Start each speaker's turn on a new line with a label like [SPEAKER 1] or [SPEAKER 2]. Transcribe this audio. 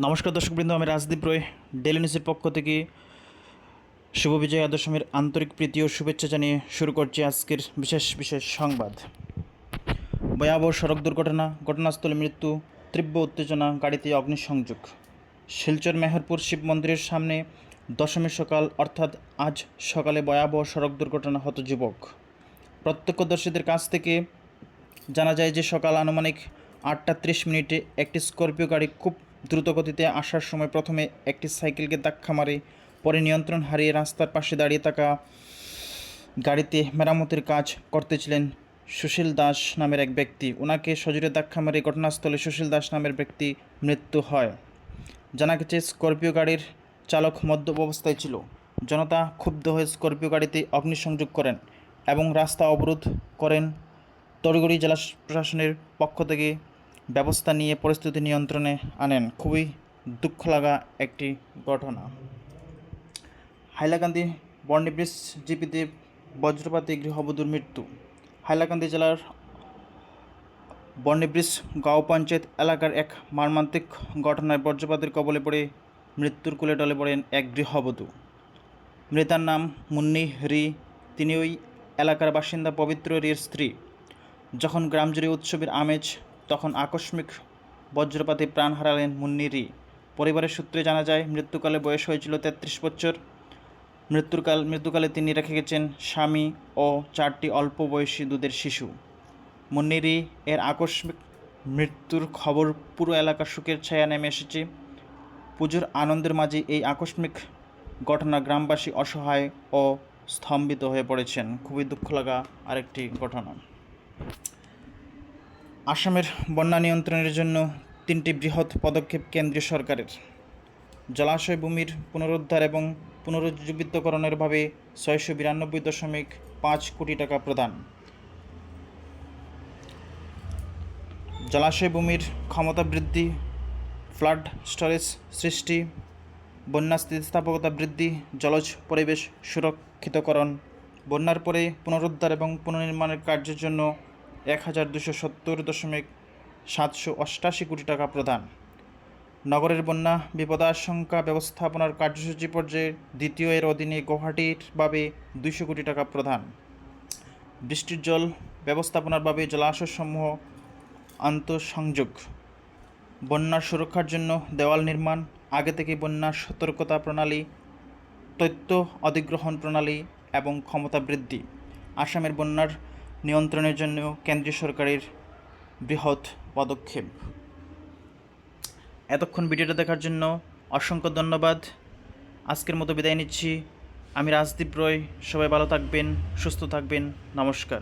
[SPEAKER 1] নমস্কার দর্শকবৃন্দ, আমি রাজদীপ রয়। ডেলি নিউজের পক্ষ থেকে শুভ বিজয়া দশমীর আন্তরিক প্রীতি ও শুভেচ্ছা জানিয়ে শুরু করছি আজকের বিশেষ বিশেষ সংবাদ। ভয়াবহ সড়ক দুর্ঘটনা, ঘটনাস্থলে মৃত্যু, তীব্র উত্তেজনা, গাড়িতে অগ্নিসংযোগ। শিলচর মেহেরপুর শিব মন্দিরের সামনে দশমীর সকাল, অর্থাৎ আজ সকালে ভয়াবহ সড়ক দুর্ঘটনা হত যুবক। প্রত্যক্ষদর্শীদের কাছ থেকে জানা যায় যে সকাল আনুমানিক আটটা ত্রিশ মিনিটে একটি স্করপিও গাড়ি খুব দ্রুত গতিতে আসার সময় প্রথমে একটি সাইকেলকে ধাক্কা মারে, পরে নিয়ন্ত্রণ হারিয়ে রাস্তার পাশে দাঁড়িয়ে থাকা গাড়িতে মেরামতের কাজ করতেছিলেন সুশীল দাস নামের এক ব্যক্তি। ওনাকে সজোরে ধাক্কা মারে ঘটনাস্থলে সুশীল দাস নামের ব্যক্তি মৃত্যু হয়। জানা গেছে, স্করপিও গাড়ির চালক মদ্যপ অবস্থায় ছিল। জনতা ক্ষুব্ধ হয়ে স্করপিও গাড়িতে অগ্নিসংযোগ করেন এবং রাস্তা অবরোধ করেন তড়িগড়ি জেলা প্রশাসনের পক্ষ থেকে ব্যবস্থা নিয়ে পরিস্থিতি নিয়ন্ত্রণে আনেন। খুবই দুঃখ লাগা একটি ঘটনা। হাইলাকান্দি বর্ণিব্রিজ জিপিতে বজ্রপাতে গৃহবধূর মৃত্যু। হাইলাকান্দি জেলার বর্ণিব্রিজ গাঁও পঞ্চায়েত এলাকার এক মর্মান্তিক ঘটনায় বজ্রপাতের কবলে পড়ে মৃত্যুর কুলে টলে পড়েন এক গৃহবধূ। মৃতার নাম মুন্নি রি তিনি ওই এলাকার বাসিন্দা পবিত্র রির স্ত্রী। যখন গ্রাম জুড়ে উৎসবের আমেজ তখন আকস্মিক বজ্রপাতে প্রাণ হারালেন মুন্নি রি পরিবারের সূত্রে জানা যায়, মৃত্যুকালে বয়স হয়েছিল তেত্রিশ বছর। মৃত্যুকাল, মৃত্যুকালে তিনি রেখে গেছেন স্বামী ও চারটি অল্প বয়সী দুধের শিশু। মুন্নিরি এর আকস্মিক মৃত্যুর খবর পুরো এলাকার শোকের ছায়া নেমে এসেছে। পুজোর আনন্দের মাঝে এই আকস্মিক ঘটনা গ্রামবাসী অসহায় ও স্তম্ভিত হয়ে পড়েছেন। খুবই দুঃখ লাগা আরেকটি ঘটনা। আসামের বন্যা নিয়ন্ত্রণের জন্য তিনটি বৃহৎ পদক্ষেপ কেন্দ্রীয় সরকারের। জলাশয় ভূমির পুনরুদ্ধার এবং পুনরুজ্জীবিতকরণের ভাবে ছয়শো বিরানব্বই দশমিক পাঁচ কোটি টাকা প্রদান। জলাশয় ভূমির ক্ষমতা বৃদ্ধি, ফ্লাড স্টোরেজ সৃষ্টি, বন্যা স্থিতিস্থাপকতা বৃদ্ধি, জলজ পরিবেশ সুরক্ষিতকরণ, বন্যার পরে পুনরুদ্ধার এবং পুনর্নির্মাণের কার্যের জন্য এক হাজার দুশো সত্তর দশমিক সাতশো অষ্টাশি কোটি টাকা প্রদান। নগরের বন্যা বিপদাশঙ্কা ব্যবস্থাপনার কার্যসূচি পর্যায়ে দ্বিতীয় এর অধীনে গুয়াহাটির ভাবে দুইশো কোটি টাকা প্রদান। বৃষ্টির জল ব্যবস্থাপনার ভাবে জলাশয়সমূহ আন্তঃসংযোগ। বন্যার সুরক্ষার জন্য দেওয়াল নির্মাণ, আগে থেকে বন্যার সতর্কতা প্রণালী, তথ্য অধিগ্রহণ প্রণালী এবং ক্ষমতা বৃদ্ধি। আসামের বন্যার নিয়ন্ত্রণের জন্য কেন্দ্রীয় সরকারের বৃহৎ পদক্ষেপ। এতক্ষণ ভিডিওটা দেখার জন্য অসংখ্য ধন্যবাদ। আজকের মতো বিদায় নিচ্ছি। আমি রাজদীপ রয়। সবাই ভালো থাকবেন, সুস্থ থাকবেন। নমস্কার।